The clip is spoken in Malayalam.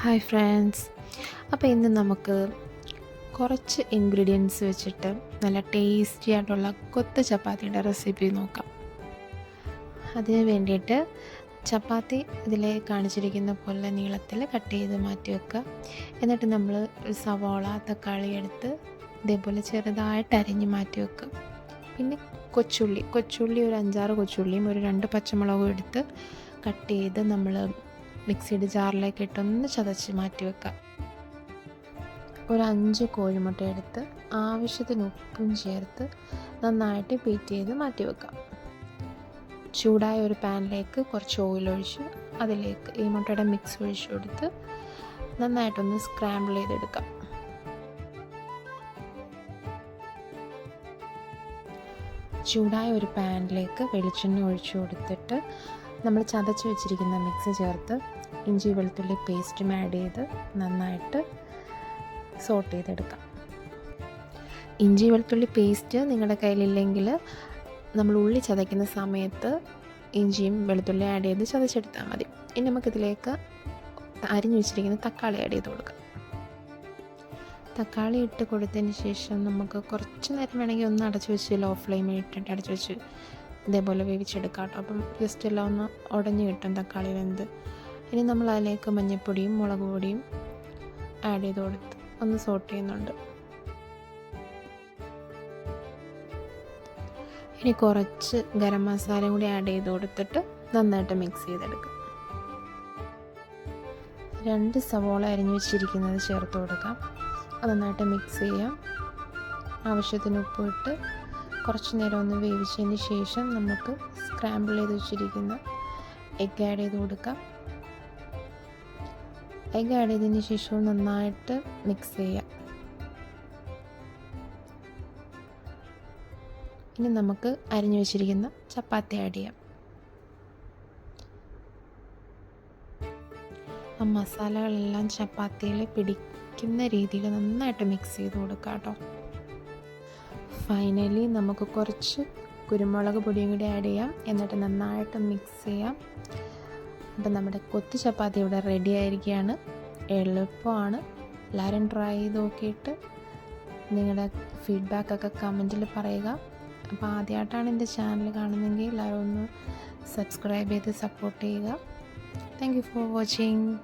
ഹായ് ഫ്രണ്ട്സ് അപ്പോൾ ഇന്ന് നമുക്ക് കുറച്ച് ഇൻഗ്രീഡിയൻസ് വെച്ചിട്ട് നല്ല ടേസ്റ്റി ആയിട്ടുള്ള കൊത്ത ചപ്പാത്തിയുടെ റെസിപ്പി നോക്കാം. അതിന് വേണ്ടിയിട്ട് ചപ്പാത്തി ഇതിൽ കാണിച്ചിരിക്കുന്ന പോലെ നീളത്തിൽ കട്ട് ചെയ്ത് മാറ്റി വെക്കുക. എന്നിട്ട് നമ്മൾ സവോള തക്കാളി എടുത്ത് ഇതേപോലെ ചെറുതായിട്ട് അരിഞ്ഞ് മാറ്റി വെക്കുക. പിന്നെ കൊച്ചുള്ളി കൊച്ചുള്ളി ഒരു അഞ്ചാറ് കൊച്ചുള്ളിയും ഒരു രണ്ട് പച്ചമുളകും എടുത്ത് കട്ട് ചെയ്ത് നമ്മൾ മിക്സിയുടെ ജാറിലേക്ക് ഇട്ടൊന്ന് ചതച്ച് മാറ്റി വെക്കാം. ഒരു അഞ്ച് കോഴിമുട്ട എടുത്ത് ആവശ്യത്തിന് ഉപ്പും ചേർത്ത് നന്നായിട്ട് ബീറ്റ് ചെയ്ത് മാറ്റി വെക്കാം. ചൂടായ ഒരു പാനിലേക്ക് കുറച്ച് ഓയിൽ ഒഴിച്ച് അതിലേക്ക് ഈ മുട്ടയുടെ മിക്സ് ഒഴിച്ച് കൊടുത്ത് നന്നായിട്ടൊന്ന് സ്ക്രാമ്പിൾ ചെയ്തെടുക്കാം. ചൂടായ ഒരു പാനിലേക്ക് വെളിച്ചെണ്ണ ഒഴിച്ചു കൊടുത്തിട്ട് നമ്മൾ ചതച്ച് വെച്ചിരിക്കുന്ന മിക്സ് ചേർത്ത് ഇഞ്ചി വെളുത്തുള്ളി പേസ്റ്റും ആഡ് ചെയ്ത് നന്നായിട്ട് സോട്ട് ചെയ്തെടുക്കാം. ഇഞ്ചി വെളുത്തുള്ളി പേസ്റ്റ് നിങ്ങളുടെ കയ്യിലില്ലെങ്കിൽ നമ്മൾ ഉള്ളി ചതയ്ക്കുന്ന സമയത്ത് ഇഞ്ചിയും വെളുത്തുള്ളിയും ആഡ് ചെയ്ത് ചതച്ചെടുത്താൽ മതി. ഇനി നമുക്കിതിലേക്ക് അരിഞ്ഞു വെച്ചിരിക്കുന്ന തക്കാളി ആഡ് ചെയ്ത് കൊടുക്കാം. തക്കാളി ഇട്ട് കൊടുത്തതിന് ശേഷം നമുക്ക് കുറച്ച് നേരം വേണമെങ്കിൽ ഒന്ന് അടച്ചു വെച്ച് ലോ ഫ്ലെയിമിൽ ഇട്ടിട്ട് അടച്ചു വെച്ച് ഇതേപോലെ വേവിച്ചെടുക്കാം കേട്ടോ അപ്പം ജസ്റ്റ് എല്ലാം ഒന്ന് ഉടഞ്ഞു കിട്ടും തക്കാളി വെന്ത്. ഇനി നമ്മൾ അതിലേക്ക് മഞ്ഞൾപ്പൊടിയും മുളക് പൊടിയും ആഡ് ചെയ്ത് കൊടുത്ത് ഒന്ന് സോട്ട് ചെയ്യുന്നുണ്ട്. ഇനി കുറച്ച് ഗരം മസാലയും കൂടി ആഡ് ചെയ്ത് കൊടുത്തിട്ട് നന്നായിട്ട് മിക്സ് ചെയ്തെടുക്കും. രണ്ട് സവോള അരിഞ്ഞു വെച്ചിരിക്കുന്നത് ചേർത്ത് കൊടുക്കാം. അത് നന്നായിട്ട് മിക്സ് ചെയ്യാം. ആവശ്യത്തിന് ഉപ്പ് ഇട്ട് കുറച്ച് നേരം ഒന്ന് വേവിച്ചതിന് ശേഷം നമുക്ക് സ്ക്രാമ്പിൾ ചെയ്ത് വെച്ചിരിക്കുന്ന എഗ്ഗ് ആഡ് ചെയ്ത് കൊടുക്കാം. എഗ്ഗ് ആഡ് ചെയ്തതിന് ശേഷവും നന്നായിട്ട് മിക്സ് ചെയ്യാം. ഇനി നമുക്ക് അരിഞ്ഞു വെച്ചിരിക്കുന്ന ചപ്പാത്തി ആഡ് ചെയ്യാം. ആ മസാലകളെല്ലാം ചപ്പാത്തിയിൽ പിടിക്കുന്ന രീതിയിൽ നന്നായിട്ട് മിക്സ് ചെയ്ത് കൊടുക്കാം കേട്ടോ. ഫൈനലി നമുക്ക് കുറച്ച് കുരുമുളക് പൊടിയും കൂടി ആഡ് ചെയ്യാം. എന്നിട്ട് നന്നായിട്ട് മിക്സ് ചെയ്യാം. അപ്പം നമ്മുടെ കൊത്തി ചപ്പാത്തി ഇവിടെ റെഡി ആയിരിക്കുകയാണ്. എളുപ്പമാണ്. എല്ലാവരും ട്രൈ ചെയ്ത് നോക്കിയിട്ട് നിങ്ങളുടെ ഫീഡ്ബാക്കൊക്കെ കമന്റിൽ പറയുക. അപ്പോൾ ആദ്യമായിട്ടാണ് എന്റെ ചാനൽ കാണുന്നതെങ്കിൽ എല്ലാവരും ഒന്ന് സബ്സ്ക്രൈബ് ചെയ്ത് സപ്പോർട്ട് ചെയ്യുക. Thank you for watching